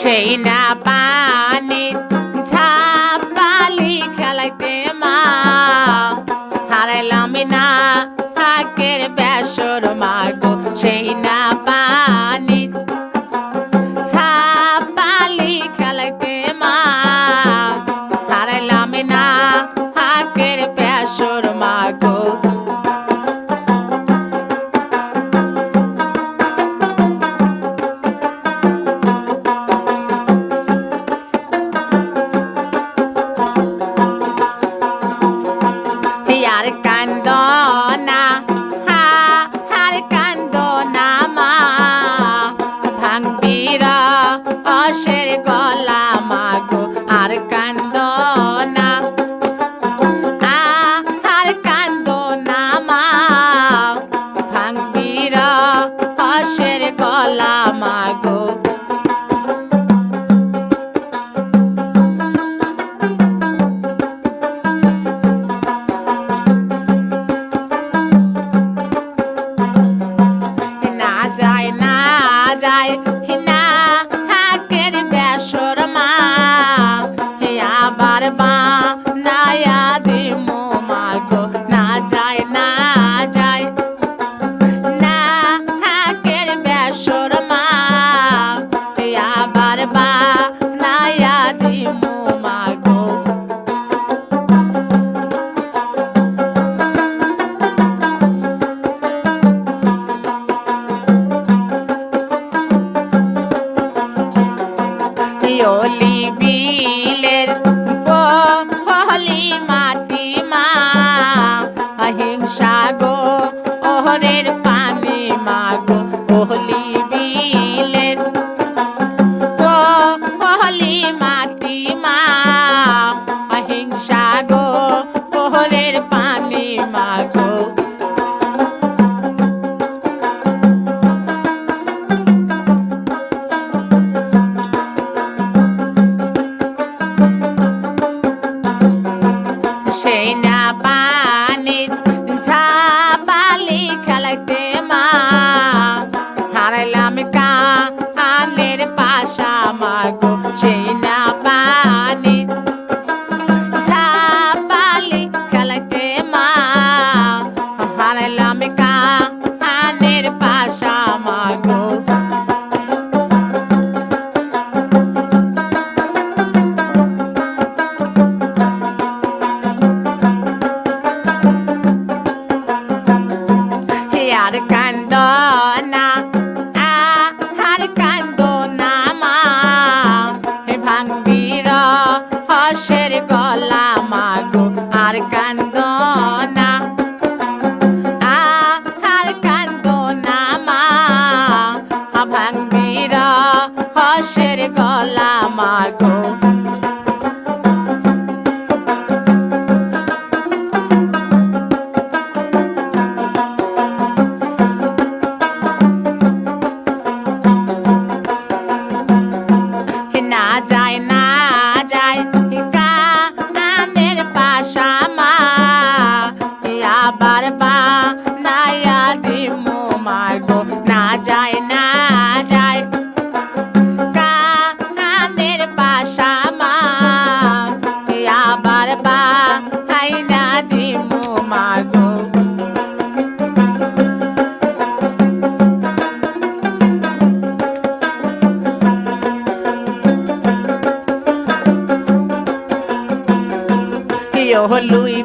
সেই না পানি ঝাপালি খেলাইতে মা। হারাইলাম না রাগের বেসর মাগো সেই না পানি। আর কান্দ না আর কান্দ না মা। ভাঙবির অশের গলা মাগো আর কান্দ না আর কান্দ না মা। ভাঙবির অশের গলা মাগো চলি I die now. 我撸。